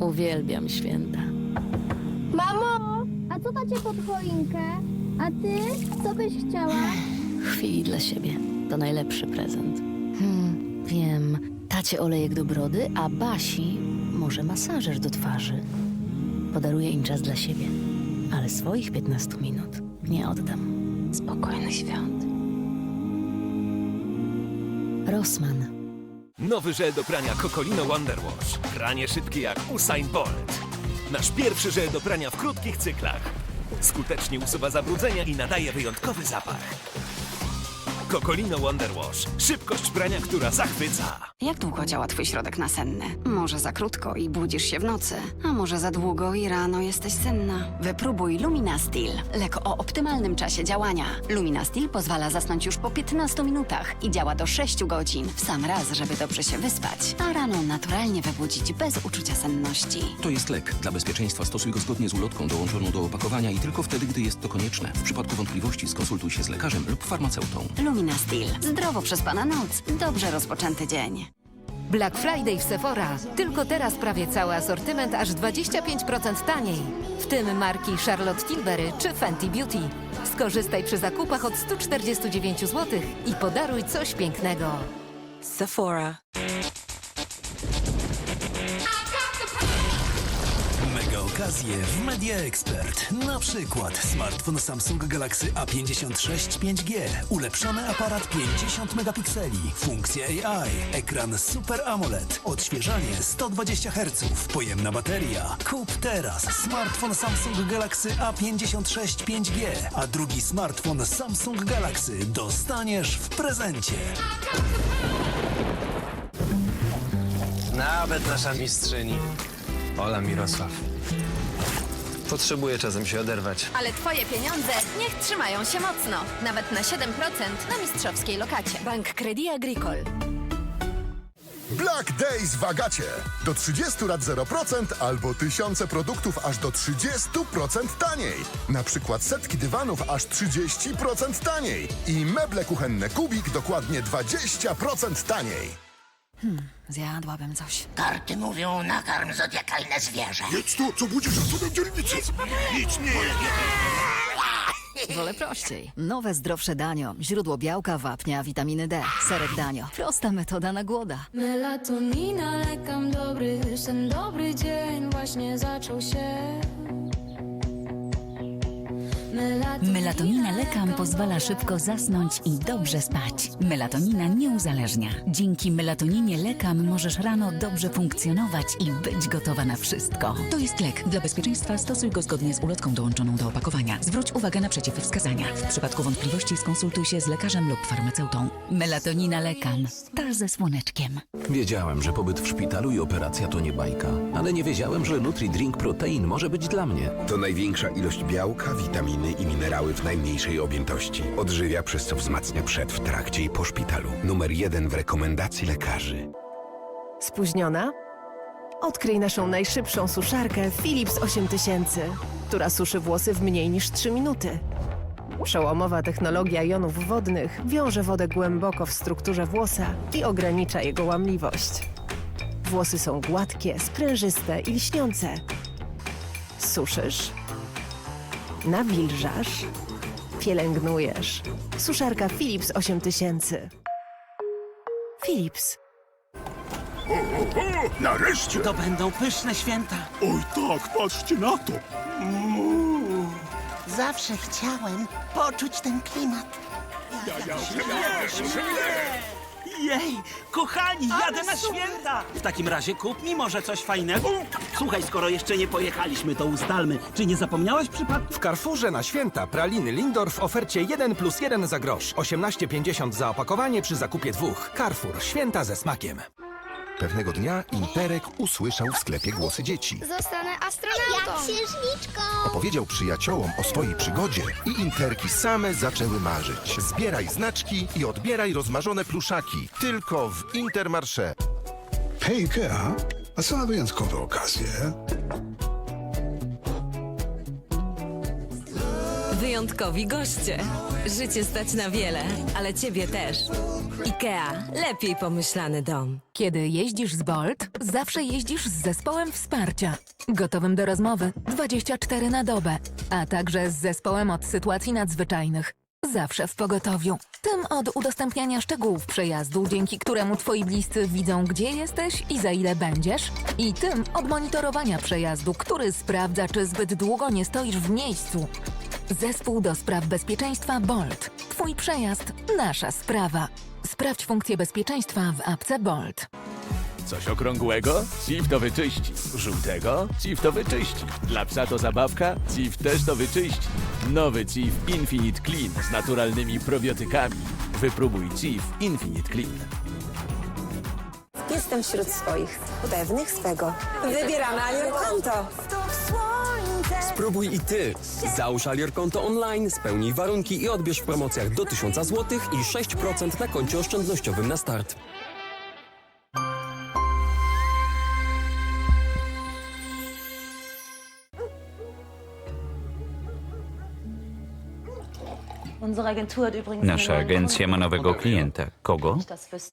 Uwielbiam święta. Mamo! A co dacie pod choinkę? A ty? Co byś chciała? Chwili dla siebie. To najlepszy prezent. Hmm, wiem. Tacie olejek do brody, a Basi może masażer do twarzy. Podaruję im czas dla siebie, ale swoich 15 minut nie oddam. Spokojnych świąt. Rossmann. Nowy żel do prania Cocolino Wonder Wash. Pranie szybkie jak Usain Bolt. Nasz pierwszy żel do prania w krótkich cyklach. Skutecznie usuwa zabrudzenia i nadaje wyjątkowy zapach. Cocolino Wonder Wash. Szybkość prania, która zachwyca. Jak długo działa twój środek nasenny? Może za krótko i budzisz się w nocy, a może za długo i rano jesteś senna. Wypróbuj Luminastil, lek o optymalnym czasie działania. Luminastil pozwala zasnąć już po 15 minutach i działa do 6 godzin w sam raz, żeby dobrze się wyspać, a rano naturalnie wybudzić bez uczucia senności. To jest lek. Dla bezpieczeństwa stosuj go zgodnie z ulotką dołączoną do opakowania i tylko wtedy, gdy jest to konieczne. W przypadku wątpliwości skonsultuj się z lekarzem lub farmaceutą. Luminastil. Zdrowo przespana noc. Dobrze rozpoczęty dzień. Black Friday w Sephora. Tylko teraz prawie cały asortyment aż 25% taniej. W tym marki Charlotte Tilbury czy Fenty Beauty. Skorzystaj przy zakupach od 149 zł i podaruj coś pięknego. Sephora. Okazje w Media Expert. Na przykład smartfon Samsung Galaxy A56 5G, ulepszony aparat 50 megapikseli, funkcje AI, ekran Super AMOLED, odświeżanie 120 Hz, pojemna bateria. Kup teraz smartfon Samsung Galaxy A56 5G, a drugi smartfon Samsung Galaxy dostaniesz w prezencie. Nawet nasza mistrzyni. Ola Mirosław. Potrzebuję czasem się oderwać. Ale twoje pieniądze niech trzymają się mocno. Nawet na 7% na mistrzowskiej lokacie. Bank Credit Agricole. Black Days w Agacie. Do 30 lat 0% albo tysiące produktów aż do 30% taniej. Na przykład setki dywanów aż 30% taniej. I meble kuchenne Kubik dokładnie 20% taniej. Zjadłabym coś. Karty mówią, nakarm zodiakalne zwierzę. Jedz to, co budzi szacunek dzielnicy. Nic nie Wolę prościej. Nowe, zdrowsze danio. Źródło białka, wapnia, witaminy D. Serek danio. Prosta metoda na głoda. Melatonina, lekam dobry sen, dobry dzień właśnie zaczął się. Melatonina lekam pozwala szybko zasnąć i dobrze spać. Melatonina nie uzależnia. Dzięki melatoninie lekam możesz rano dobrze funkcjonować i być gotowa na wszystko. To jest lek. Dla bezpieczeństwa stosuj go zgodnie z ulotką dołączoną do opakowania. Zwróć uwagę na przeciwwskazania. W przypadku wątpliwości skonsultuj się z lekarzem lub farmaceutą. Melatonina lekam. Ta ze słoneczkiem. Wiedziałem, że pobyt w szpitalu i operacja to nie bajka, ale nie wiedziałem, że Nutri-Drink Protein może być dla mnie. To największa ilość białka, witaminy i minerały w najmniejszej objętości. Odżywia, przez co wzmacnia przed, w trakcie i po szpitalu. Numer jeden w rekomendacji lekarzy. Spóźniona? Odkryj naszą najszybszą suszarkę Philips 8000, która suszy włosy w mniej niż 3 minuty. Przełomowa technologia jonów wodnych wiąże wodę głęboko w strukturze włosa i ogranicza jego łamliwość. Włosy są gładkie, sprężyste i lśniące. Suszysz, nawilżasz, pielęgnujesz. Suszarka Philips 8000. Philips. Nareszcie! To będą pyszne święta. Oj tak, patrzcie na to. Zawsze chciałem poczuć ten klimat. Jej, kochani, jadę na święta! W takim razie kup mi może coś fajnego. Słuchaj, skoro jeszcze nie pojechaliśmy, to ustalmy. Czy nie zapomniałeś przypadku? W Carrefourze na święta praliny Lindor w ofercie 1 plus 1 za grosz. 18,50 za opakowanie przy zakupie dwóch. Carrefour. Święta ze smakiem. Pewnego dnia Interek usłyszał w sklepie głosy dzieci. Zostanę astronautą. księżniczką. Opowiedział przyjaciołom o swojej przygodzie i Interki same zaczęły marzyć. Zbieraj znaczki i odbieraj rozmarzone pluszaki. Tylko w Intermarché. Hej, Ikea, a co na wyjątkowe okazje? Wyjątkowi goście. Życie stać na wiele, ale ciebie też. IKEA. Lepiej pomyślany dom. Kiedy jeździsz z Bolt, zawsze jeździsz z zespołem wsparcia. Gotowym do rozmowy 24 na dobę, a także z zespołem od sytuacji nadzwyczajnych. Zawsze w pogotowiu. Tym od udostępniania szczegółów przejazdu, dzięki któremu twoi bliscy widzą, gdzie jesteś i za ile będziesz. I tym od monitorowania przejazdu, który sprawdza, czy zbyt długo nie stoisz w miejscu. Zespół do spraw bezpieczeństwa Bolt. Twój przejazd, nasza sprawa. Sprawdź funkcję bezpieczeństwa w apce Bolt. Coś okrągłego? CIF to wyczyści. Żółtego? CIF to wyczyści. Dla psa to zabawka? CIF też to wyczyści. Nowy CIF Infinite Clean z naturalnymi probiotykami. Wypróbuj CIF Infinite Clean. Jestem wśród swoich, pewnych swego. Wybieramy Alior Konto. Spróbuj i ty. Załóż Alior konto online, spełnij warunki i odbierz w promocjach do 1000 zł i 6% na koncie oszczędnościowym na start. Nasza agencja ma nowego klienta. Kogo?